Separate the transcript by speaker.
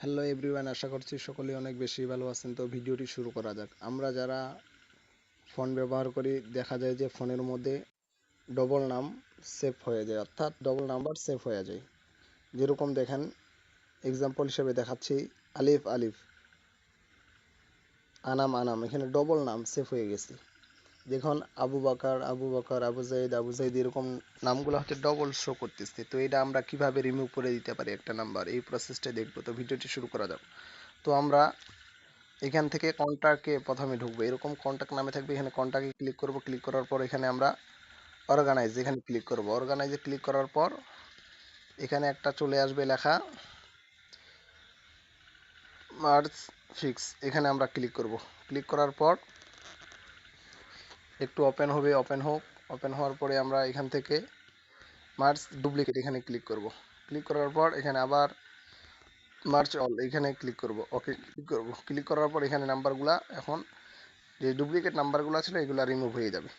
Speaker 1: Hello everyone আশা করছি সকলেই অনেক বেশি ভালো আছেন। তো ভিডিওটি শুরু করা যাক। আমরা যারা ফোন ব্যবহার করি, দেখা যায় যে ফোনের মধ্যে ডবল নাম সেভ হয়ে যায়। অর্থাৎ ডবল নাম্বার সেভ হয়ে যায়। যেরকম দেখেন এক্সাম্পল হিসেবে দেখাচ্ছি, আলিফ আলিফ, আনাম আনাম, এখানে ডবল নাম সেভ হয়ে গেছে। দেখুন, আবু বাকার আবু বাকার, আবু জাইদ আবু জাইদ এরকম নামগুলো হচ্ছে ডবল শো করতেছে। তো এটা আমরা কীভাবে রিমুভ করে দিতে পারি একটা নাম্বার এই প্রসেসটা দেখব। তো ভিডিওটি শুরু করা যাক। তো আমরা এখান থেকে কন্ট্যাক্টে প্রথমে ঢুকবো। এরকম কন্ট্যাক্ট নামে থাকবে। এখানে কন্ট্যাক্টে ক্লিক করব। ক্লিক করার পর এখানে আমরা অর্গানাইজ এখানে ক্লিক করব। অর্গানাইজে ক্লিক করার পর এখানে একটা চলে আসবে লেখা মার্চ ফিক্স এখানে আমরা ক্লিক করব। ক্লিক করার পর একটু ওপেন হবে ওপেন হোক। ওপেন হওয়ার পরে আমরা এখান থেকে মার্চ ডুপ্লিকেট এখানে ক্লিক করব। ক্লিক করার পর এখানে আবার মার্চ অল এখানে ক্লিক করব। ওকে ক্লিক করব। ক্লিক করার পর এখানে নাম্বারগুলা এখন যে ডুপ্লিকেট নাম্বারগুলো ছিল এগুলো রিমুভ হয়ে যাবে।